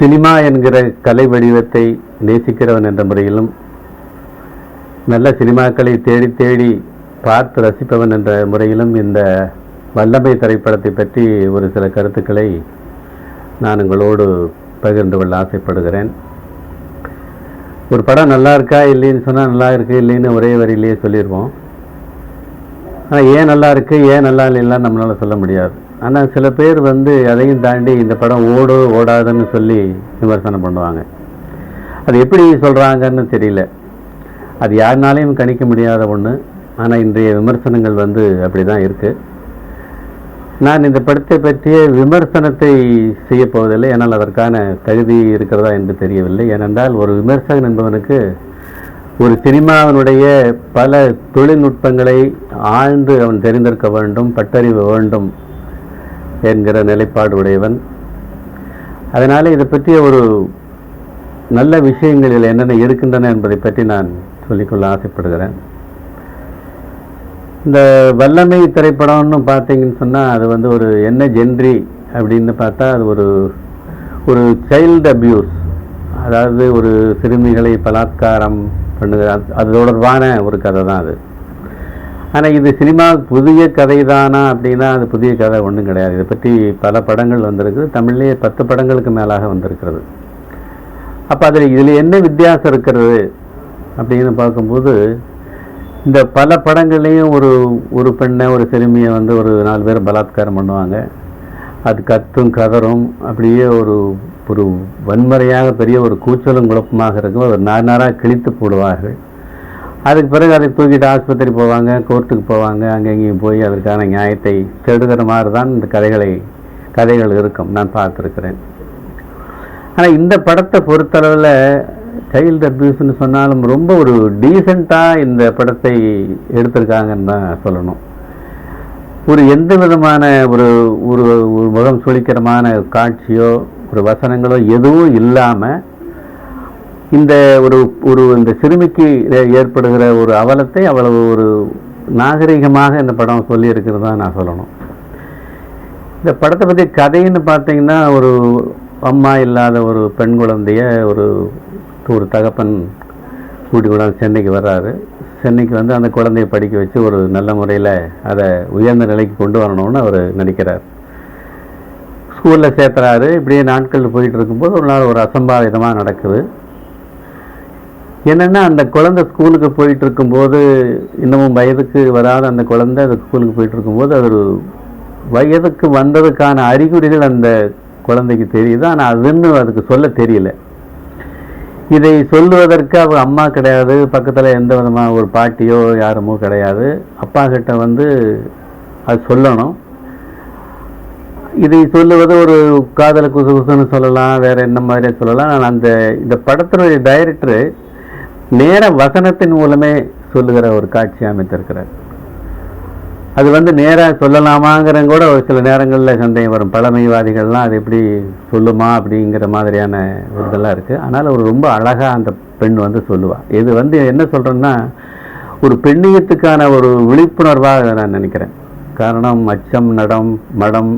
Cinema என்கிற கலை வடிவத்தை நேசிக்கிறவன் என்ற முறையிலும் நல்ல சினிமாக்களை தேடி தேடி பார்த்து ரசிப்பவன் என்ற முறையிலும் இந்த வல்லமை திரைப்படத்தை பற்றி ஒரு சில கருத்துக்களை நான் உங்களோடு பகிர்ந்து கொள்ள ஆசைப்படுகிறேன். ஒரு படம் நல்லா இருக்கா இல்லைன்னு சொன்னால் நல்லா இருக்குது இல்லைன்னு ஒரே வரியிலேயே சொல்லிடுவோம் ஆனால் ஏன் நல்லா இருக்குது ஏன் நல்லா இல்லைன்னா நம்மளால் சொல்ல முடியாது. ஆனால் சில பேர் வந்து அதையும் தாண்டி இந்த படம் ஓடு ஓடாதுன்னு சொல்லி விமர்சனம் பண்ணுவாங்க. அது எப்படி சொல்கிறாங்கன்னு தெரியல. அது யாருனாலையும் கணிக்க முடியாத ஒன்று ஆனால் இன்றைய விமர்சனங்கள் வந்து அப்படி தான் இருக்குது நான் இந்த படத்தை பற்றிய விமர்சனத்தை செய்ய போவதில்லை. அதற்கான தகுதி இருக்கிறதா என்று தெரியவில்லை. ஏனென்றால் ஒரு விமர்சகன் என்பவனுக்கு ஒரு சினிமாவினுடைய பல தொழில்நுட்பங்களை ஆழ்ந்து அவன் தெரிந்திருக்க வேண்டும் பட்டறிவு வேண்டும் என்கிற நிலைப்பாடு உடையவன். அதனால் இதை பற்றிய ஒரு நல்ல விஷயங்களில் என்னென்ன இருக்கின்றன என்பதை பற்றி நான் சொல்லிக்கொள்ள ஆசைப்படுகிறேன். இந்த வல்லமை திரைப்படம்னு பார்த்தீங்கன்னு சொன்னால் அது வந்து ஒரு என்ன ஜென்ரி அப்படின்னு பார்த்தா அது ஒரு ஒரு சைல்டு அபியூஸ் அதாவது ஒரு சிறுமிகளை பலாத்காரம் பண்ணுகிற அது- அது தொடர்பான ஒரு கதை தான் அது. ஆனால் இது சினிமா புதிய கதை தானா அப்படின்னா அது புதிய கதை ஒன்றும் கிடையாது. இதை பற்றி பல படங்கள் வந்திருக்குது. தமிழ்லேயே பத்து படங்களுக்கு மேலாக வந்திருக்கிறது. அப்போ அதில் இதில் என்ன வித்தியாசம் இருக்கிறது அப்படின்னு பார்க்கும்போது இந்த பல படங்கள்லேயும் ஒரு ஒரு பெண்ணை ஒரு சிறுமியை வந்து ஒரு நாலு பேர் பலாத்காரம் பண்ணுவாங்க. அது கத்தும் கதறும் அப்படியே ஒரு ஒரு வன்முறையாக பெரிய ஒரு கூச்சலும் குழப்பமாக இருக்கும். ஒரு நார் நாராக கிழித்து போடுவார்கள். அதுக்கு பிறகு அதை தூக்கிட்டு ஆஸ்பத்திரி போவாங்க கோர்ட்டுக்கு போவாங்க அங்கே இங்கேயும் போய் அதற்கான நியாயத்தை தேடுகிற மாதிரி தான் இந்த கதைகளை கதைகள் இருக்கும். நான் பார்த்துருக்கிறேன். ஆனால் இந்த படத்தை பொறுத்தளவில் சைல்டு அப்யூஸ்னு சொன்னாலும் ரொம்ப ஒரு டீசெண்டாக இந்த படத்தை எடுத்திருக்காங்கன்னு தான் சொல்லணும். ஒரு எந்த விதமான ஒரு ஒரு ஒரு முகம் சுளிக்கிறமான காட்சியோ ஒரு வசனங்களோ எதுவும் இல்லாமல் இந்த ஒரு ஒரு இந்த சிறுமிக்கு ஏற்படுகிற ஒரு அவலத்தை அவ்வளவு ஒரு நாகரிகமாக இந்த படம் சொல்லியிருக்கிறதா நான் சொல்லணும். இந்த படத்தை பற்றி கதைன்னு பார்த்தீங்கன்னா ஒரு அம்மா இல்லாத ஒரு பெண் குழந்தைய ஒரு ஒரு தகப்பன் கூட்டி கொண்டாந்து சென்னைக்கு வர்றாரு. சென்னைக்கு வந்து அந்த குழந்தைய படிக்க வச்சு ஒரு நல்ல முறையில் அதை உயர்ந்த நிலைக்கு கொண்டு வரணும்னு அவர் நினைக்கிறார். ஸ்கூலில் சேர்த்துறாரு. இப்படியே நாட்கள் போயிட்டு இருக்கும்போது ஒரு நாள் ஒரு அசம்பாவிதமாக நடக்குது. என்னென்னா அந்த குழந்தை ஸ்கூலுக்கு போயிட்டு இருக்கும்போது இன்னமும் வயதுக்கு வராத அந்த குழந்தை அந்த ஸ்கூலுக்கு போயிட்டு இருக்கும்போது அது ஒரு வயதுக்கு வந்ததுக்கான அறிகுறிகள் அந்த குழந்தைக்கு தெரியுது. ஆனால் அதுன்னு அதுக்கு சொல்ல தெரியல. இதை சொல்லுவதற்கு அவர் அம்மா கிடையாது. பக்கத்தில் எந்த விதமான ஒரு பாட்டியோ யாருமோ கிடையாது. அப்பா கிட்ட வந்து அது சொல்லணும். இதை சொல்லுவது ஒரு காதல குசு குசுன்னு சொல்லலாம். வேறு என்ன மாதிரியே சொல்லலாம். ஆனால் அந்த இந்த படத்தினுடைய டைரக்டர் நேர வசனத்தின் மூலமே சொல்லுகிற ஒரு காட்சி அமைத்திருக்கிறார். அது வந்து நேராக சொல்லலாமாங்கிற கூட ஒரு சில நேரங்களில் சந்தேகம் வரும். பழமைவாதிகள்லாம் அது எப்படி சொல்லுமா அப்படிங்கிற மாதிரியான ஒரு இதெல்லாம் இருக்குது ஆனால் ஒரு ரொம்ப அழகாக அந்த பெண் வந்து சொல்லுவாள் இது வந்து என்ன சொல்கிறேன்னா ஒரு பெண்ணியத்துக்கான ஒரு விழிப்புணர்வாக நான் நினைக்கிறேன். காரணம் அச்சம் நடம் மடம்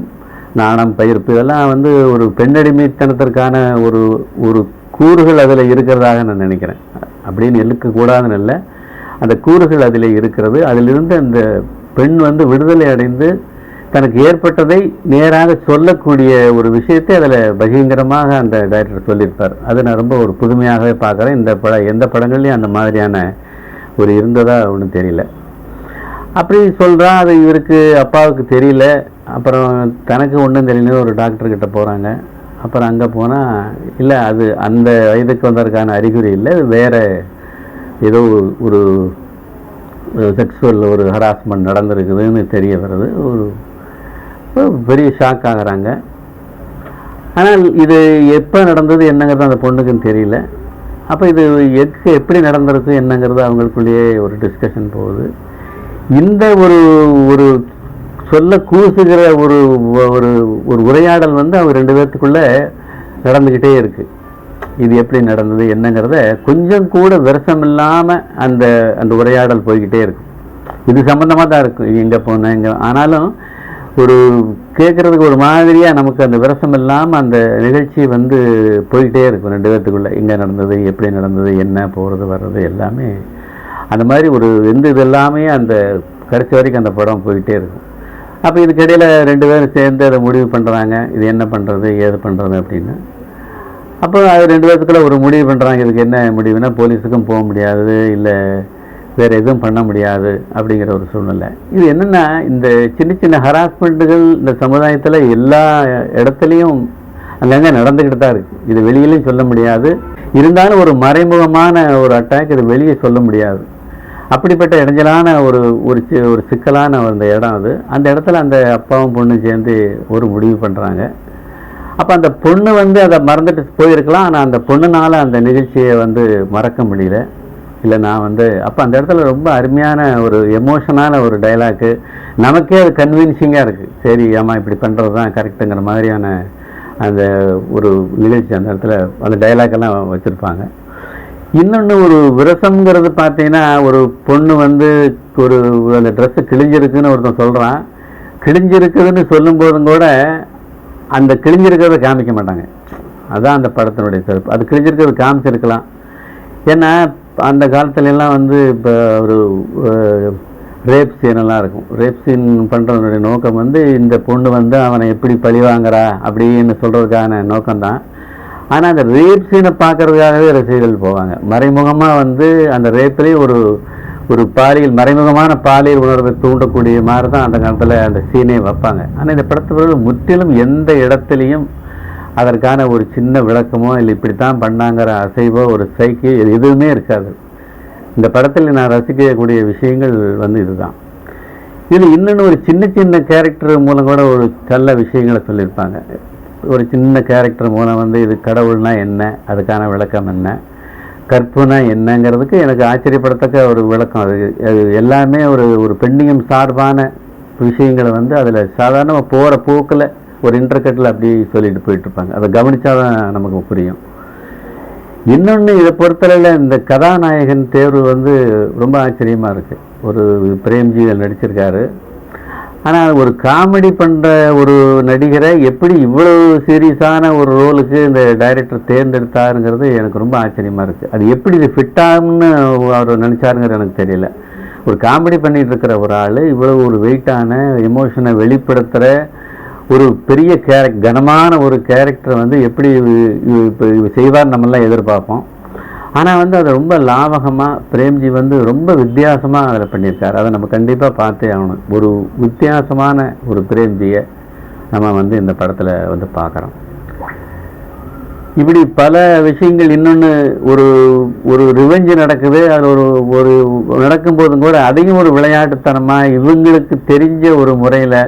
நாணம் பயிர்ப்பு இதெல்லாம் வந்து ஒரு பெண்ணடிமைத்தனத்திற்கான ஒரு ஒரு கூறுகள் அதில் இருக்கிறதாக நான் நினைக்கிறேன். அப்படின்னு இருக்கக்கூடாதுன்னு இல்லை அந்த கூறுகள் அதில் இருக்கிறது. அதிலிருந்து அந்த பெண் வந்து விடுதலை அடைந்து தனக்கு ஏற்பட்டதை நேராக சொல்லக்கூடிய ஒரு விஷயத்தை அதில் பகிரங்கரமாக அந்த டைரக்டர் சொல்லியிருப்பார். அதை நான் ரொம்ப ஒரு புதுமையாகவே பார்க்குறேன். இந்த பட எந்த படங்கள்லையும் அந்த மாதிரியான ஒரு இருந்ததா ஒன்றும் தெரியல. அப்படி சொல்கிறான் அது இவருக்கு அப்பாவுக்கு தெரியல. அப்புறம் தனக்கு ஒன்றும் தெரியல ஒரு டாக்டர்கிட்ட போகிறாங்க அப்புறம் அங்கே போனால் இல்லை அது அந்த வயதுக்கு வந்ததற்கான அறிகுறி இல்லை அது ஏதோ ஒரு செக்ஸுவல் ஒரு ஹராஸ்மெண்ட் நடந்திருக்குதுன்னு தெரிய வருது. ஒரு பெரிய ஷாக் ஆகுறாங்க. ஆனால் இது எப்போ நடந்தது என்னங்கிறது அந்த பொண்ணுக்குன்னு தெரியல. அப்போ இது எக்கு எப்படி நடந்திருக்கு என்னங்கிறது அவங்களுக்குள்ளேயே ஒரு டிஸ்கஷன் போகுது. இந்த ஒரு ஒரு சொல்ல கூசுகிற ஒரு ஒரு ஒரு உரையாடல் வந்து அவங்க ரெண்டு பேர்த்துக்குள்ள நடந்துக்கிட்டே இருக்கு. இது எப்படி நடந்தது என்னங்கிறத கொஞ்சம் கூட விரசம் இல்லாமல் அந்த அந்த உரையாடல் போய்கிட்டே இருக்கும் இது சம்மந்தமாக தான் இருக்கும் இது எங்க போனேன் எங்க ஆனாலும் ஒரு கேட்குறதுக்கு ஒரு மாதிரியாக நமக்கு அந்த விரசம் இல்லாமல் அந்த நிகழ்ச்சி வந்து போய்கிட்டே இருக்கும் ரெண்டு பேர்த்துக்குள்ளே. எங்கே நடந்தது எப்படி நடந்தது என்ன போகிறது வர்றது எல்லாமே அந்த மாதிரி ஒரு எந்த இது எல்லாமே அந்த கடைசி வரைக்கும் அந்த படம் போயிட்டே இருக்கும். அப்போ இதுக்கிடையில் ரெண்டு பேரும் சேர்ந்து அதை முடிவு பண்ணுறாங்க இது என்ன பண்ணுறது ஏது பண்ணுறது அப்படின்னு. அப்போ அது ரெண்டு பேர்த்துக்குள்ள ஒரு முடிவு பண்ணுறாங்க இதுக்கு என்ன முடிவுனா போலீஸுக்கும் போக முடியாது இல்லை வேறு எதுவும் பண்ண முடியாது அப்படிங்கிற ஒரு சூழ்நிலை. இது என்னென்னா இந்த சின்ன சின்ன ஹராஸ்மெண்ட்டுகள் இந்த சமுதாயத்தில் எல்லா இடத்துலையும் அங்கங்கே நடந்துக்கிட்டு தான் இருக்குது இது வெளியிலையும் சொல்ல முடியாது. இருந்தாலும் ஒரு மறைமுகமான ஒரு அட்டாக் இது வெளியே சொல்ல முடியாது. அப்படிப்பட்ட இடைஞ்சலான ஒரு ஒரு சி- ஒரு சிக்கலான அந்த இடம் அது. அந்த இடத்துல அந்த அப்பாவும் பொண்ணும் சேர்ந்து ஒரு முடிவு பண்ணுறாங்க அப்போ அந்த பொண்ணு வந்து அதை மறந்துட்டு போயிருக்கலாம் ஆனால் அந்த பொண்ணுனால் அந்த நிகழ்ச்சியை வந்து மறக்க முடியல. இல்லை நான் வந்து அப்போ அந்த இடத்துல ரொம்ப அருமையான ஒரு எமோஷனான ஒரு டைலாக்கு நமக்கே அது கன்வின்சிங்காக இருக்குது சரி ஏமா இப்படி பண்ணுறது தான் கரெக்டுங்கிற மாதிரியான அந்த ஒரு நிகழ்ச்சி அந்த இடத்துல அந்த டைலாக் எல்லாம் வச்சுருப்பாங்க. இன்னொன்று ஒரு விரசம்ங்கிறது பார்த்தீங்கன்னா ஒரு பொண்ணு வந்து ஒரு அந்த ட்ரெஸ்ஸு கிழிஞ்சிருக்குன்னு ஒருத்தன் சொல்கிறான் கிழிஞ்சிருக்குதுன்னு சொல்லும்போதும் கூட அந்த கிழிஞ்சிருக்கிறத காமிக்க மாட்டாங்க. அதுதான் அந்த படத்தினுடைய சிறப்பு. அது கிழிஞ்சிருக்கிறது காமிச்சிருக்கலாம். ஏன்னா அந்த காலத்துலலாம் வந்து இப்போ ஒரு ரேப் சீனெல்லாம் இருக்கும். ரேப் சீன் பண்ணுறவனுடைய நோக்கம் வந்து இந்த பொண்ணு வந்து அவனை எப்படி பழி வாங்குறா அப்படின்னு சொல்கிறதுக்கான நோக்கம்தான். ஆனால் அந்த ரேப் சீனை பார்க்கறதுக்காகவே ரசிகர்கள் போவாங்க. மறைமுகமாக வந்து அந்த ரேப்லேயே ஒரு ஒரு பாலியல் மறைமுகமான பாலியல் உணர்வை தூண்டக்கூடிய மாதிரி தான் அந்த காலத்தில் அந்த சீனே வைப்பாங்க. ஆனால் இந்த படத்தில் முற்றிலும் எந்த இடத்துலையும் அதற்கான ஒரு சின்ன விளக்கமோ இல்லை இப்படி தான் பண்ணாங்கிற அசைவோ ஒரு சைக்கியோ எதுவுமே இருக்காது. இந்த படத்தில் நான் ரசிக்கக்கூடிய விஷயங்கள் வந்து இதுதான். இதில் இன்னொன்று ஒரு சின்ன சின்ன கேரக்டர் மூலம் கூட ஒரு நல்ல விஷயங்களை சொல்லியிருப்பாங்க. ஒரு சின்ன கேரக்டர் மூலம் வந்து இது கடவுள்னா என்ன? அதுக்கான விளக்கம் என்ன? கற்புனா என்னங்கிறதுக்கு எனக்கு ஆச்சரியப்படத்தக்க ஒரு விளக்கம் அது. அது எல்லாமே ஒரு ஒரு பெண்ணியம் சார்பான விஷயங்களை வந்து அதில் சாதாரணமாக போகிற போக்கில் ஒரு இன்டர்கட்டில் அப்படி சொல்லிட்டு போயிட்டுருப்பாங்க. அதை கவனித்தா தான் நமக்கு புரியும். இன்னொன்று இதை பொறுத்தளவில் இந்த கதாநாயகன் தேர்வு வந்து ரொம்ப ஆச்சரியமாக இருக்குது ஒரு பிரேம்ஜி நடிச்சிருக்காரு. ஆனால் ஒரு காமெடி பண்ணுற ஒரு நடிகரை எப்படி இவ்வளவு சீரியஸான ஒரு ரோலுக்கு இந்த டைரக்டர் தேர்ந்தெடுத்தாருங்கிறது எனக்கு ரொம்ப ஆச்சரியமாக இருக்குது அது எப்படி இது ஃபிட்டாகும்னு அவர் நினச்சாருங்கிறது எனக்கு தெரியல. ஒரு காமெடி பண்ணிகிட்டு இருக்கிற ஒரு ஆள் இவ்வளோ ஒரு வெயிட்டான எமோஷனை வெளிப்படுத்துகிற ஒரு பெரிய கேரக் கனமான ஒரு கேரக்டர் வந்து எப்படி இப்போ செய்வார் நம்மெல்லாம் எதிர்பார்ப்போம். ஆனால் வந்து அதை ரொம்ப லாவகமாக பிரேம்ஜி வந்து ரொம்ப வித்தியாசமாக அதில் பண்ணியிருக்கார். அதை நம்ம கண்டிப்பாக பார்த்தே ஆகணும். ஒரு வித்தியாசமான ஒரு பிரேம்ஜியை நம்ம வந்து இந்த படத்தில் வந்து பார்க்குறோம். இப்படி பல விஷயங்கள் இன்னொன்று ஒரு ஒரு ரிவெஞ்சு நடக்குது. அது ஒரு ஒரு நடக்கும்போதும் கூட அதையும் ஒரு விளையாட்டுத்தனமாக இவங்களுக்கு தெரிஞ்ச ஒரு முறையில்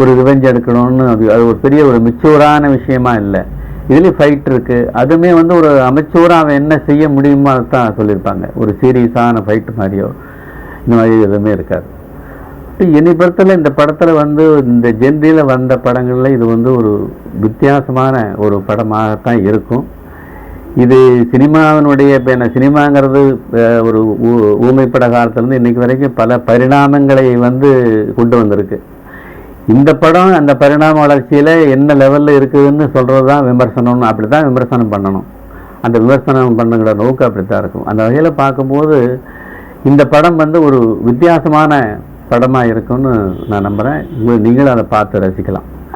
ஒரு ரிவெஞ்ச் எடுக்கணும்னு அது அது ஒரு பெரிய ஒரு மிச்சூரான விஷயமா இல்லை. இதுலேயும் ஃபைட் இருக்குது அதுவுமே வந்து ஒரு அமைச்சூராக அவன் என்ன செய்ய முடியுமோ தான் சொல்லியிருப்பாங்க. ஒரு சீரியஸான ஃபைட் மாதிரியோ இந்த மாதிரி எதுவுமே இருக்காது. இனி என்னை பொறுத்தல இந்த படத்தில் வந்து இந்த ஜென்ரியில் வந்த படங்களில் இது வந்து ஒரு வித்தியாசமான ஒரு படமாகத்தான் இருக்கும். இது சினிமாவினுடைய இப்போ என்ன சினிமாங்கிறது ஒரு ஊ- ஊமைப்பட காலத்துலேருந்து இன்னைக்கு வரைக்கும் பல பரிணாமங்களை வந்து கொண்டு வந்திருக்கு. இந்த படம் அந்த பரிணாம வளர்ச்சியில் என்ன லெவலில் இருக்குதுன்னு சொல்கிறது தான் விமர்சனம்னு அப்படி தான் விமர்சனம் பண்ணணும். அந்த விமர்சனம் பண்ணுங்கிற நோக்கம் அப்படி தான் இருக்கும். அந்த வகையில் பார்க்கும்போது இந்த படம் வந்து ஒரு வித்தியாசமான படமாக இருக்கும்னு நான் நம்புகிறேன் நீங்களும் அதை பார்த்து ரசிக்கலாம்.